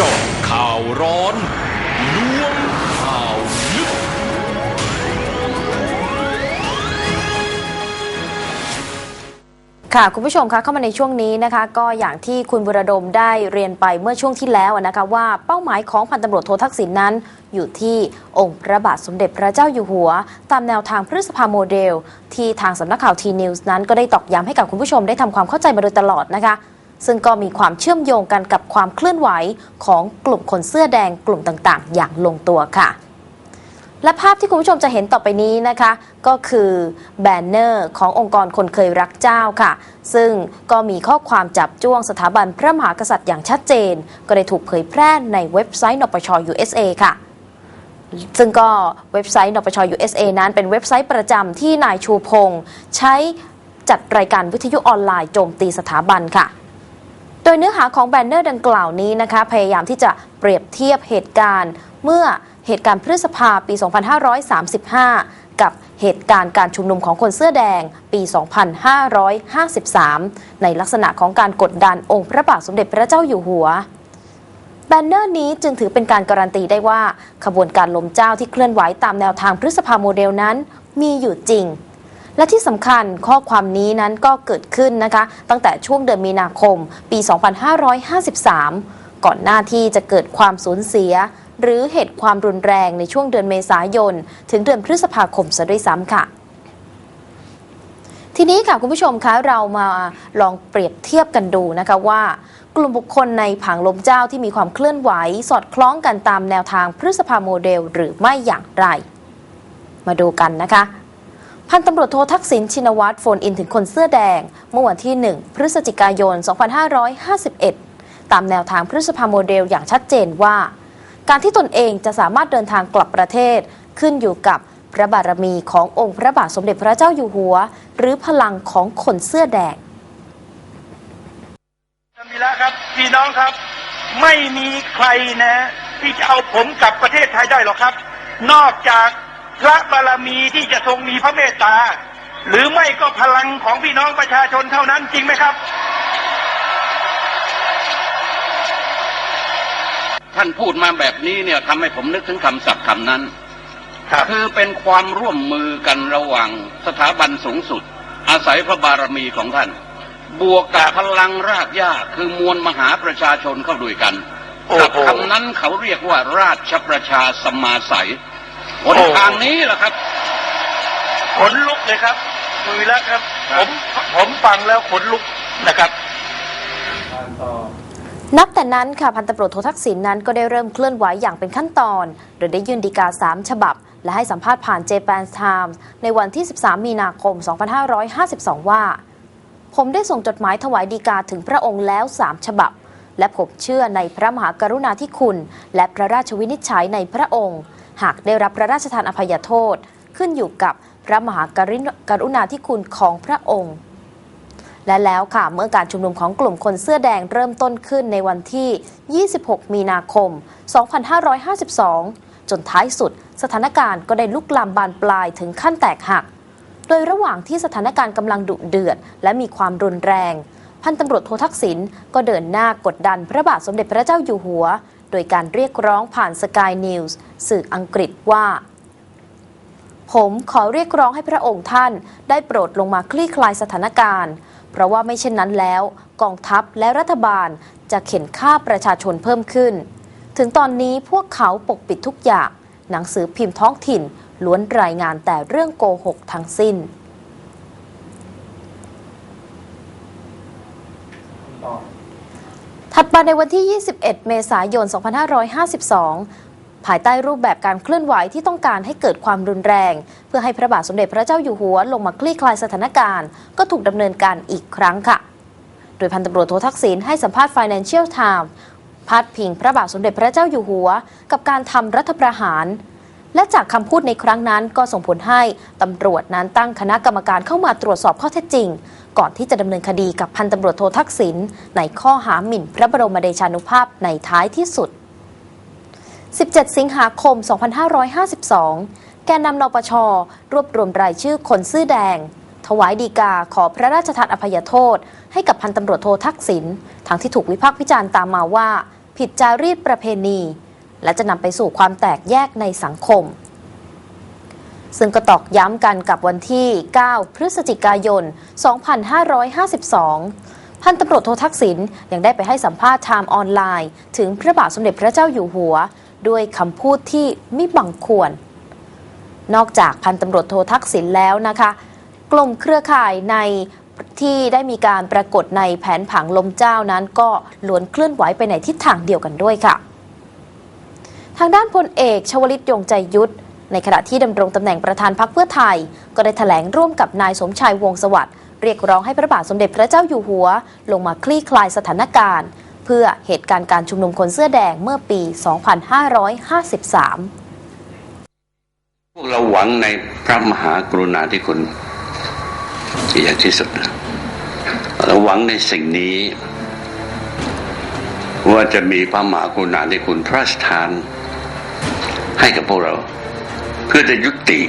จาะข่าวร้อนล้วงข่าวลึก ค่ะ คุณผู้ชมคะเข้ามาในช่วงนี้นะคะ ก็อย่างที่คุณบุรดมได้เรียนไปเมื่อช่วงที่แล้วนะคะ ว่าเป้าหมายของพันตำรวจโททักษิณนนั้น อยู่ที่องค์พระบาทสมเด็จพระเจ้าอยู่หัว ตามแนวทางพฤษภาโมเดล ที่ทางสำนักข่าวทีนิวส์นั้นก็ได้ตอกย้ำให้กับคุณผู้ชมได้ทำความเข้าใจมาโดยตลอดนะคะ ซึ่งก็มีความเชื่อมโยงกันกับความเคลื่อนไหวของกลุ่มคนเสื้อแดงกลุ่มต่างๆ อย่างลงตัวค่ะ และภาพที่คุณผู้ชมจะเห็นต่อไปนี้นะคะ ก็คือแบนเนอร์ขององค์กรคนเคยรักเจ้าค่ะ ซึ่งก็มีข้อความจับจ้วงสถาบันพระมหากษัตริย์อย่างชัดเจน ก็ได้ถูกเผยแพร่ในเว็บไซต์นปช USA ค่ะซึ่งก็เว็บไซต์นปช USA นั้นเป็นเว็บไซต์ประจำที่นายชูพงศ์ใช้จัดรายการวิทยุออนไลน์โจมตีสถาบันค่ะโดยเนื้อหาของแบนเนอร์ดังกล่าวนี้นะคะพยายามที่จะเปรียบเทียบเหตุการณ์ เมื่อเหตุการณ์พฤษภาปี 2535 กับเหตุการณ์การชุมนุมของคนเสื้อแดงปี 2553 ในลักษณะของการกดดันองค์พระบาทสมเด็จพระเจ้าอยู่หัวแบนเนอร์นี้จึงถือเป็นการการันตีได้ว่า ขบวนการล้มเจ้าที่เคลื่อนไหวตามแนวทางพฤษภาโมเดลนั้น มีอยู่จริง และที่สำคัญข้อความนี้นั้นก็เกิดขึ้นนะคะ ตั้งแต่ช่วงเดือนมีนาคม ปี 2553 ก่อนหน้าที่จะเกิดความสูญเสีย หรือเหตุความรุนแรงในช่วงเดือนเมษายน ถึงเดือนพฤษภาคมซะด้วยซ้ำค่ะทีนี้ค่ะคุณผู้ชมคะเรามาลองเปรียบเทียบกันดูนะคะว่า กลุ่มบุคคลในผังลมเจ้าที่มีความเคลื่อนไหว สอดคล้องกันตามแนวทางพฤษภาโมเดลหรือไม่อย่างไร มาดูกันนะคะ พันตำรวจโททักษิณชินวัตรโฟนอินถึงคนเสื้อแดง เมื่อวันที่ 1 พฤศจิกายน 2551 ตามแนวทางพฤษภาโมเดลอย่างชัดเจนว่า การที่ตนเองจะสามารถเดินทางกลับประเทศ ขึ้นอยู่กับพระบารมีขององค์พระบาทสมเด็จพระเจ้าอยู่หัว หรือพลังของคนเสื้อแดงท่านวีระครับพี่น้องครับ ไม่มีใครนะ ที่จะเอาผมกลับประเทศไทยได้หรอกครับ นอกจาก พระบารมีที่จะทรงมีพระเมตตา หรือไม่ก็พลังของพี่น้องประชาชนเท่านั้นจริงไหมครับ ท่านพูดมาแบบนี้เนี่ยทำให้ผมนึกถึงคำศัพท์คำนั้นครับคือเป็นความร่วมมือกันระหว่างสถาบันสูงสุด อาศัยพระบารมีของท่าน บวกกับพลังรากหญ้าคือมวลมหาประชาชนเข้าด้วยกันโอ้กับโหคำนั้นเขาเรียกว่าราชประชาสมาสัย หนโอ้ทางนี้แหละครับ ขนลุกเลยครับ มือแล้วครับ ผมผมฟังแล้วขนลุกนะครับนับแต่นั้นค่ะพันตำรวจโททักษิณนั้นก็ได้เริ่มเคลื่อนไหวอย่างเป็นขั้นตอน โดยได้ยื่นดีกา 3 ฉบับ และให้สัมภาษณ์ผ่าน Japan Times ในวันที่ 13 มีนาคม 2552 ว่า ผมได้ส่งจดหมายถวายดีกาถึงพระองค์แล้ว 3 ฉบับ และผมเชื่อในพระมหากรุณาธิคุณ และพระราชวินิจฉัยในพระองค์ หากได้รับพระราชทานอภัยโทษ ขึ้นอยู่กับพระมหากรุณาธิคุณของพระองค์ และแล้วค่ะเมื่อการชุมนุมของกลุ่มคนเสื้อแดงเริ่มต้นขึ้นในวันที่ 26 มีนาคม 2552 จนท้ายสุด สถานการณ์ก็ได้ลุกลามบานปลายถึงขั้นแตกหัก โดยระหว่างที่สถานการณ์กำลังดุเดือด และมีความรุนแรง พันตำรวจโททักษิณก็เดินหน้ากดดันพระบาทสมเด็จพระเจ้าอยู่หัว โดยการเรียกร้องผ่านสกายนิวส์สื่ออังกฤษว่า ผมขอเรียกร้องให้พระองค์ท่านได้โปรดลงมาคลี่คลายสถานการณ์ เพราะว่าไม่เช่นนั้นแล้ว กองทัพและรัฐบาลจะเข็นฆ่าประชาชนเพิ่มขึ้น ถึงตอนนี้พวกเขาปกปิดทุกอย่าง หนังสือพิมพ์ท้องถิ่นล้วนรายงานแต่เรื่องโกหกทั้งสิ้น ถัดมาในวันที่ 21 เมษายน 2552 ภายใต้รูปแบบการเคลื่อนไหวที่ต้องการให้เกิดความรุนแรง เพื่อให้พระบาทสมเด็จพระเจ้าอยู่หัวลงมาคลี่คลายสถานการณ์ ก็ถูกดำเนินการอีกครั้งค่ะ โดยพันตำรวจโททักษิณให้สัมภาษณ์ Financial Times พาดพิงพระบาทสมเด็จพระเจ้าอยู่หัว กับการทำรัฐประหาร และจากคำพูดในครั้งนั้นก็ส่งผลให้ตำรวจนั้นตั้งคณะกรรมการเข้ามาตรวจสอบข้อเท็จจริง ก่อนที่จะดำเนินคดีกับพันตำรวจโททักษิณในข้อหาหมิ่นพระบรมเดชานุภาพในท้ายที่สุด 17 สิงหาคม 2552 แกนนำนปช รวบรวมรายชื่อคนซื่อแดง ถวายดีกาขอพระราชทานอภัยโทษ ให้กับพันตำรวจโททักษิณทั้งที่ถูกวิพากษ์วิจารณ์ตามมาว่า ผิดจารีตประเพณี และจะนำไปสู่ความแตกแยกในสังคม ซึ่งก็ตอกย้ำกันกับวันที่ 9 พฤศจิกายน 2552 พันตำรวจโททักษิณยังได้ไปให้สัมภาษณ์ไทม์ออนไลน์ ถึงพระบาทสมเด็จพระเจ้าอยู่หัว ด้วยคำพูดที่มิบังควร นอกจากพันตำรวจโททักษิณแล้วนะคะ กลุ่มเครือข่ายในที่ได้มีการปรากฏในแผนผังลมเจ้านั้นก็ล้วนเคลื่อนไหวไปในทิศทางเดียวกันด้วยค่ะ ทางด้านพลเอกชวลิตยงใจยุทธ ในขณะที่ดำรงตำแหน่งประธานพรรคเพื่อไทย ก็ได้แถลงร่วมกับนายสมชายวงสวัสดิ์เรียกร้องให้พระบาทสมเด็จพระเจ้าอยู่หัว ลงมาคลี่คลายสถานการณ์ เพื่อเหตุการณ์การชุมนุมคนเสื้อแดงเมื่อปี 2553พวกเราหวังในพระมหากรุณาธิคุณอย่างที่สุด เราหวังในสิ่งนี้ ว่าจะมีพระมหากรุณาธิคุณพระราชทานให้กับพวกเรา เพื่อจะยุติ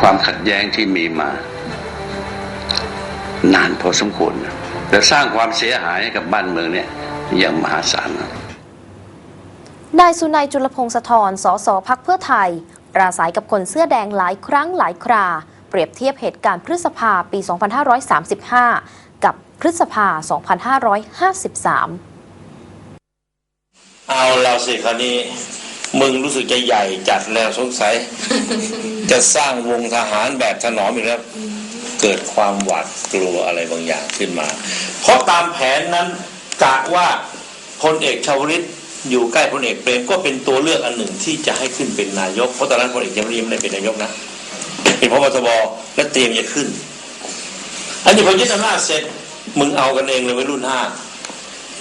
ความขัดแย้งที่มีมา นานพอสมควรนะและสร้างความเสียหายให้กับบ้านเมืองเนี่ยอย่างมหาศาลนะนายสุนัยจุลพงศธรสสพักเพื่อไทย ปราศัยกับคนเสื้อแดงหลายครั้งหลายครา เปรียบเทียบเหตุการณ์พฤษภาปี 2535 กับพฤษภา 2553 เอาเราสิคราวนี้ มึงรู้สึกจะใหญ่จัดแล้วสงสัย จะสร้างวงทหารแบบถนอมอีกแล้วเกิดความหวาดกลัวอะไรบางอย่างขึ้นมา เพราะตามแผนนั้นกะว่าพลเอกชาวลิตอยู่ใกล้พลเอกเปรมก็เป็นตัวเลือกอันหนึ่งที่จะให้ขึ้นเป็นนายกเพราะตอนนั้นพลเอกยังไม่ได้เป็นนายกนะเป็นพบทบและเตรียมจะขึ้น อันนี้พอยึดอำนาจเสร็จมึงเอากันเองเลยไว้รุ่นห้า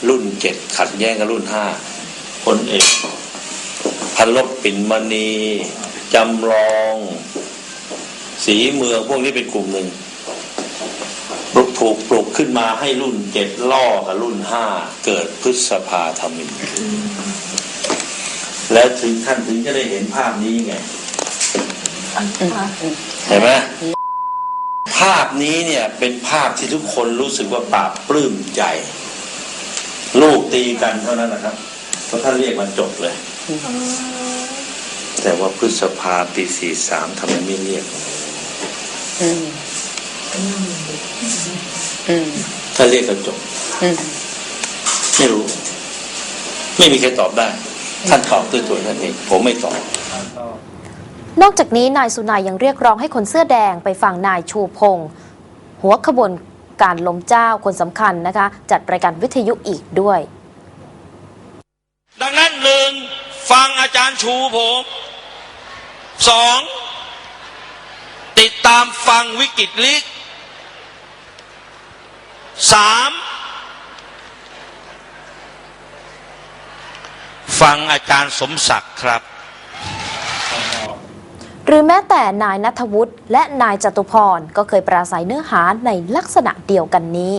รุ่นเจ็ดขัดแย้งกับรุ่นห้าพลเอก พันลบปิ่นมณีจำลอง สีเมืองพวกนี้เป็นกลุ่มหนึ่งปลุกถูกปลุกขึ้นมาให้รุ่นเจ็ดล่อกับรุ่นห้าเกิดพฤษภาธมินแล้วถึงท่านถึงจะได้เห็นภาพนี้ไงเห็นไหมภาพนี้เนี่ยเป็นภาพที่ทุกคนรู้สึกว่าปราบปลื้มใจ ลูกตีกันเท่านั้นนะครับ เพราะท่านเรียกมันจบเลย แต่ว่าพฤษภาปีสี่สามทำไมไม่เรียกถ้าเรียกก็จบไม่รู้ ไม่มีใครตอบได้ ท่านตอบด้วยตัวท่านเองผมไม่ตอบนอกจากนี้นายสุนัยยังเรียกร้องให้คนเสื้อแดงไปฟังนายชูพงศ์หัวขบวนการลมเจ้าคนสำคัญนะคะ จัดรายการวิทยุอีกด้วย ดังนั้นหนึ่งฟัง อาจารย์ชูผมสองติดตามฟังวิกฤตลิกสามฟังอาจารย์สมศักดิ์ครับ หรือแม้แต่นายนัทวุฒิและนายจตุพรก็เคยปราศัยเนื้อหาในลักษณะเดียวกันนี้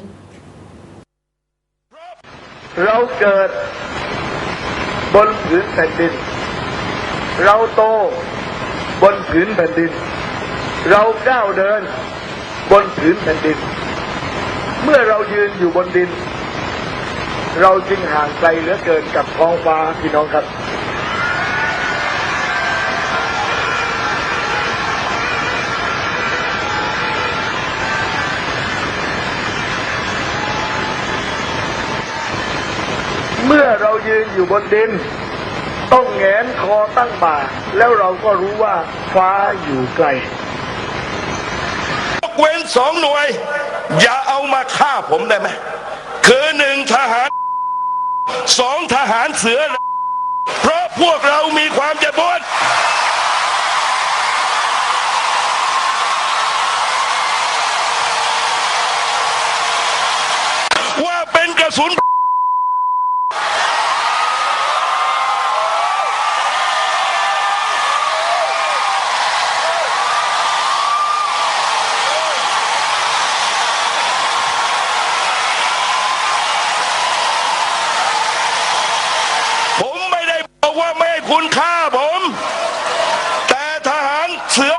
เราเกิดบนผืนแผ่นดิน เราโตบนผืนแผ่นดิน เราก้าวเดินบนผืนแผ่นดิน เมื่อเรายืนอยู่บนดิน เราจึงห่างไกลเหลือเกินกับท้องฟ้าพี่น้องครับ เมื่อเรายืนอยู่บนดิน ต้องแงนคอตั้งบ่า แล้วเราก็รู้ว่าฟ้าอยู่ไกลยกเว้นสองหน่วย อย่าเอามาฆ่าผมได้ไหมคือหนึ่งทหารสองทหารเสือ เพราะพวกเรามีความเจ็บปวดว่าเป็นกระสุนผมไม่ได้บอกว่าไม่ให้ คุณฆ่าผม แต่ทหารเสือ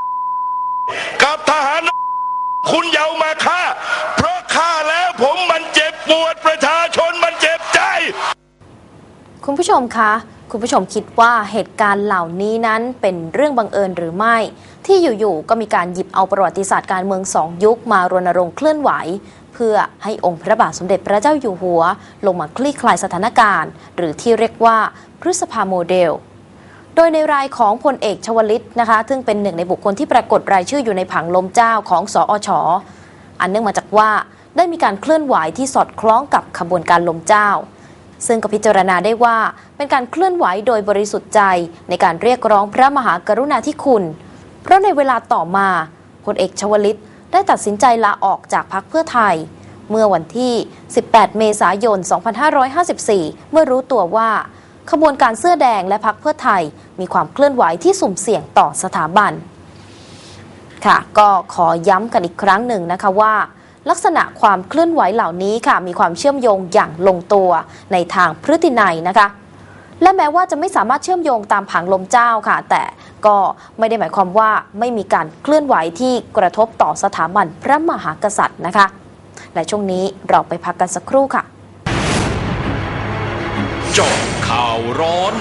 กับทหาร คุณอย่ามาฆ่า เพราะฆ่าแล้วผมมันเจ็บปวดประชาชนมันเจ็บใจ คุณผู้ชมคะ คุณผู้ชมคิดว่าเหตุการณ์เหล่านี้นั้นเป็นเรื่องบังเอิญหรือไม่ ที่อยู่ๆก็มีการหยิบเอาประวัติศาสตร์การเมืองสองยุคมารณรงค์เคลื่อนไหวเพื่อให้องค์พระบาทสมเด็จพระเจ้าอยู่หัว ลงมาคลี่คลายสถานการณ์ หรือที่เรียกว่าพฤษภาโมเดล โดยในรายของพลเอกชวลิตนะคะ ซึ่งเป็นหนึ่งในบุคคลที่ปรากฏรายชื่ออยู่ในผังลมเจ้าของสอชอันเนื่องมาจากว่าได้มีการเคลื่อนไหวที่สอดคล้องกับขบวนการลมเจ้า ซึ่งก็พิจารณาได้ว่าเป็นการเคลื่อนไหวโดยบริสุทธิ์ใจในการเรียกร้องพระมหากรุณาธิคุณ เพราะในเวลาต่อมาพลเอกชวลิตได้ตัดสินใจลาออกจากพรรคเพื่อไทย เมื่อวันที่ 18 เมษายน 2554 เมื่อรู้ตัวว่า ขบวนการเสื้อแดงและพรรคเพื่อไทย มีความเคลื่อนไหวที่สุ่มเสี่ยงต่อสถาบัน ค่ะ ก็ขอย้ำกันอีกครั้งหนึ่งนะคะว่า ลักษณะความเคลื่อนไหวเหล่านี้ค่ะ มีความเชื่อมโยงอย่างลงตัวในทางพฤตินัยนะคะ และแม้ว่าจะไม่สามารถเชื่อมโยงตามผังลมเจ้าค่ะ แต่ก็ไม่ได้หมายความว่าไม่มีการเคลื่อนไหวที่กระทบต่อสถาบันพระมหากษัตริย์นะคะ และช่วงนี้เราไปพักกันสักครู่ค่ะจาะ ข่าวร้อน